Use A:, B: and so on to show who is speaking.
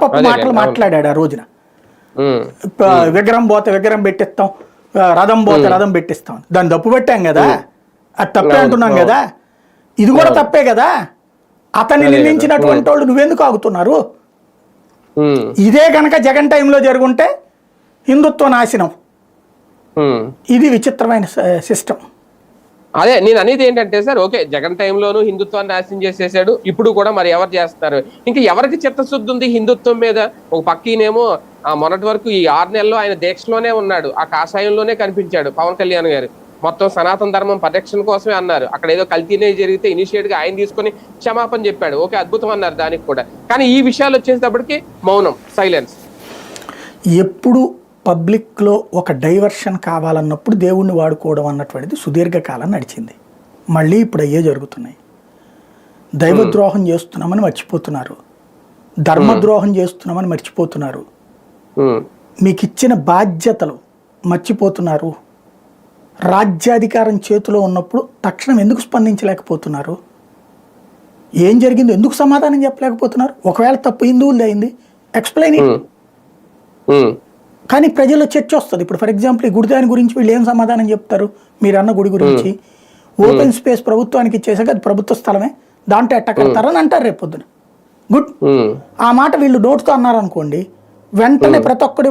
A: పాపపు మాటలు. మాట్లాడాడు ఆ రోజున. విగ్రహం పోతే విగ్రహం పెట్టిస్తాం రథం పోతే రథం పెట్టిస్తాం. దాన్ని తప్పు పెట్టాం కదా? అది తప్పే అంటున్నాం. కదా? ఇది కూడా తప్పే కదా? అతన్ని. నిందించినటువంటి వాళ్ళు నువ్వెందుకు ఆగుతున్నారు? ఇదే కనుక జగన్ టైంలో జరుగుంటే హిందుత్వ నాశనం. ఇది విచిత్రమైన సిస్టమ్.
B: అదే నేను అనేది ఏంటంటే సార్ ఓకే జగన్ టైంలోనూ హిందుత్వాన్ని నాశనం చేసేసాడు ఇప్పుడు కూడా మరి ఎవరు చేస్తారు? ఇంకా ఎవరికి చిత్తశుద్ధి ఉంది హిందుత్వం మీద? ఒక పక్కనేమో ఆ మొన్నటి వరకు ఈ ఆరు నెలల్లో ఆయన దీక్షలోనే ఉన్నాడు ఆ కాషాయంలోనే కనిపించాడు పవన్ కళ్యాణ్ గారు. మొత్తం సనాతన ధర్మం పరిరక్షణ కోసమే అన్నారు. అక్కడ ఏదో కల్తీనే జరిగితే ఇనిషియేట్గా ఆయన తీసుకొని క్షమాపణ చెప్పాడు. ఓకే అద్భుతం అన్నారు దానికి కూడా. కానీ ఈ విషయాలు వచ్చేటప్పటికి మౌనం సైలెన్స్
A: ఎప్పుడు పబ్లిక్లో ఒక డైవర్షన్ కావాలన్నప్పుడు దేవుణ్ణి వాడుకోవడం అన్నటువంటిది సుదీర్ఘకాలం నడిచింది. మళ్ళీ ఇప్పుడు అయ్యే జరుగుతున్నాయి. దైవద్రోహం చేస్తున్నామని మర్చిపోతున్నారు. ధర్మద్రోహం చేస్తున్నామని మర్చిపోతున్నారు. మీకు ఇచ్చిన బాధ్యతలు మర్చిపోతున్నారు. రాజ్యాధికారం చేతిలో ఉన్నప్పుడు తక్షణం ఎందుకు స్పందించలేకపోతున్నారు? ఏం జరిగిందో ఎందుకు సమాధానం చెప్పలేకపోతున్నారు? ఒకవేళ తప్పు హిందువులది అయింది ఎక్స్ప్లెయిన్ కానీ ప్రజల్లో చర్చ వస్తుంది. ఇప్పుడు ఫర్ ఎగ్జాంపుల్ ఈ గుడిదాని గురించి వీళ్ళు ఏం సమాధానం చెప్తారు? మీరు అన్న గుడి గురించి. ఓపెన్ స్పేస్ ప్రభుత్వానికి ఇచ్చేసాక అది ప్రభుత్వ స్థలమే. దాంట్లో ఎట్ట కడతారని అంటారు రేపు పొద్దున. గుడ్ ఆ మాట వీళ్ళు నోటుతో అన్నారు అనుకోండి వెంటనే ప్రతి ఒక్కడి